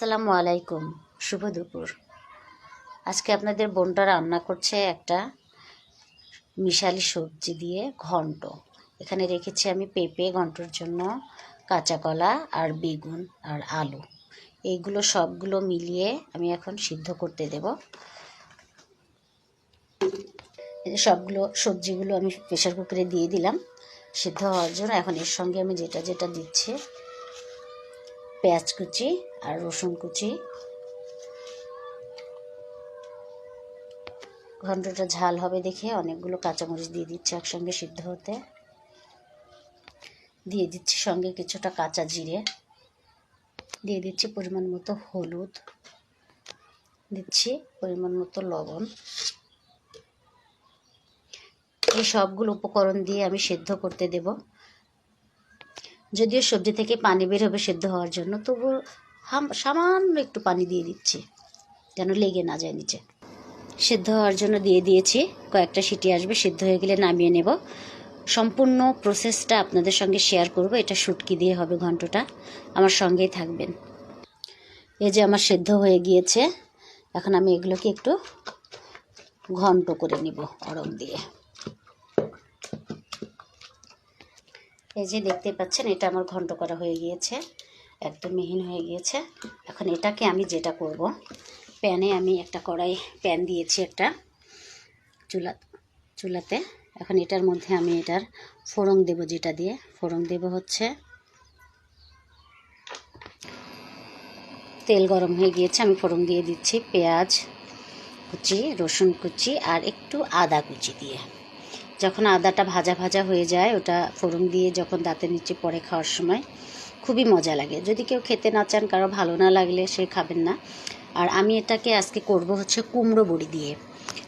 আসসালামু আলাইকুম। শুভ দুপুর। আজকে আপনাদের বোনটা রান্না করছে একটা মিশালি সবজি দিয়ে ঘন্ট। এখানে রেখেছি আমি পেঁপে, ঘন্টর জন্য কাঁচা কলা আর বেগুন আর আলু। এইগুলো সবগুলো মিলিয়ে আমি এখন সিদ্ধ করতে দেব। সবগুলো সবজিগুলো আমি প্রেশার কুকারে দিয়ে দিলাম। সিদ্ধ হওয়ার জন্য এখন এর সঙ্গে আমি যেটা যেটা দিচ্ছি পেঁয়াজ কুচি আর রসুন কুচি। ঘন্টটা ঝাল হবে দেখে অনেকগুলো কাঁচামরিচ দিয়ে দিচ্ছি একসঙ্গে সিদ্ধ হতে। দিয়ে দিচ্ছি সঙ্গে কিছুটা কাঁচা জিরে। দিয়ে দিচ্ছি পরিমাণ মতো হলুদ। দিচ্ছি পরিমাণ মতো লবণ। এই সবগুলো উপকরণ দিয়ে আমি সেদ্ধ করতে দেব। যদিও সবজি থেকে পানি বের হবে সেদ্ধ হওয়ার জন্য, তবু হাম- সামান্য একটু পানি দিয়ে দিচ্ছি, যেন লেগে না যায় নিচে। সেদ্ধ হওয়ার জন্য দিয়ে দিয়েছি, কয়েকটা সিটি আসবে, সিদ্ধ হয়ে গেলে নামিয়ে নেব। সম্পূর্ণ প্রসেসটা আপনাদের সঙ্গে শেয়ার করব, এটা শুটকি দিয়ে হবে ঘন্টটা, আমার সঙ্গেই থাকবেন। এই যে আমার সেদ্ধ হয়ে গিয়েছে, এখন আমি এগুলোকে একটু ঘন্ট করে নিব অরম দিয়ে। এই যে দেখতে পাচ্ছেন, এটা আমার ঘন্ট করা হয়ে গিয়েছে, একদম মিহিন হয়ে গিয়েছে। এখন এটাকে আমি যেটা করব, প্যানে আমি একটা কড়াই, প্যান দিয়েছি একটা চুলা, চুলাতে। এখন এটার মধ্যে আমি এটার ফোড়ন দেব যেটা দিয়ে। ফোড়ন দেব হচ্ছে তেল গরম হয়ে গিয়েছে, আমি ফোড়ন দিয়ে দিচ্ছি পেঁয়াজ কুচি, রসুন কুচি আর একটু আদা কুচি দিয়ে। যখন আদাটা ভাজা ভাজা হয়ে যায়, ওটা ফোড়ন দিয়ে যখন দাঁতের নিচে পরে খাওয়ার সময়, খুবই মজা লাগে। যদি কেউ খেতে না চান, কারও ভালো না লাগলে সে খাবেন না। আর আমি এটাকে আজকে করব হচ্ছে কুমড়ো বড়ি দিয়ে।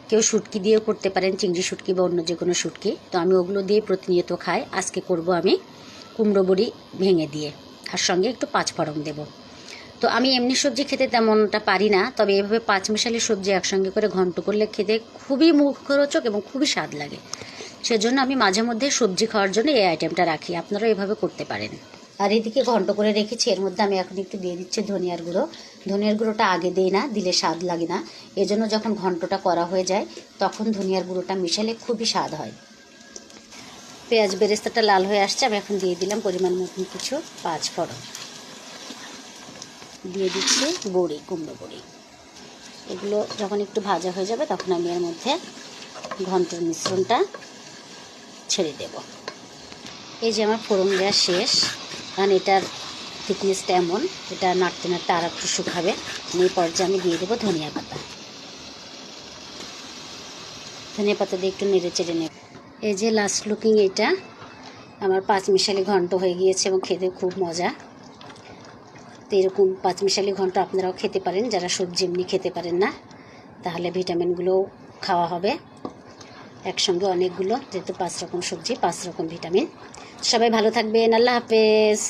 কেউ শুটকি দিয়েও করতে পারেন, চিংড়ি শুটকি বা অন্য যে কোনো শুটকি। তো আমি ওগুলো দিয়ে প্রতিনিয়ত খাই। আজকে করব আমি কুমড়ো বড়ি ভেঙে দিয়ে। আর সঙ্গে একটু পাঁচ পাঁচফোড়ন দেবো। তো আমি এমনি সবজি খেতে তেমনটা পারি না, তবে এভাবে পাঁচ পাঁচমিশালি সবজি একসঙ্গে করে ঘন্ট করলে খেতে খুবই মুখরোচক এবং খুবই স্বাদ লাগে। সেজন্য আমি মাঝে মধ্যে সবজি খাওয়ার জন্য এই আইটেমটা রাখি। আপনারাও এভাবে করতে পারেন। আর এদিকে ঘন্ট করে রেখেছি, এর মধ্যে আমি এখন একটু দিয়ে দিচ্ছি ধনিয়ার গুঁড়ো। ধনিয়ার গুঁড়োটা আগে দিই না, দিলে স্বাদ লাগে না। এজন্য যখন ঘন্টটা করা হয়ে যায়, তখন ধনিয়ার গুঁড়োটা মিশালে খুবই স্বাদ হয়। পেঁয়াজ বেরেস্তাটা লাল হয়ে আসছে, আমি এখন দিয়ে দিলাম পরিমাণ মতন কিছু পাঁচ ফোড়ন। দিয়ে দিচ্ছি বড়ি, কুমড়ো বড়ি। এগুলো যখন একটু ভাজা হয়ে যাবে, তখন আমি এর মধ্যে ঘন্টর মিশ্রণটা ছেড়ে দেব। এই যে আমার ফোড়ন দেওয়া শেষ, কারণ এটার থিকনেসটা এমন, এটা নাড়তে নাড়তে আর একটু শুকাবে। এই পর্যায়ে আমি দিয়ে দেবো ধনিয়া পাতা। ধনিয়া পাতা দিয়ে একটু নেড়ে চেড়ে নেব। এই যে লাস্ট লুকিং এটা, আমার পাঁচ মিশালি ঘন্ট হয়ে গিয়েছে এবং খেতে খুব মজা। তো এরকম পাঁচমিশালি ঘন্ট আপনারাও খেতে পারেন, যারা সবজি এমনি খেতে পারেন না, তাহলে ভিটামিনগুলোও খাওয়া হবে। একসঙ্গে অনেকগুলো যেহেতু পাঁচ রকম সবজি পাঁচ রকম ভিটামিন। সবাই ভালো থাকবেন আল্লাহ হাফেজ।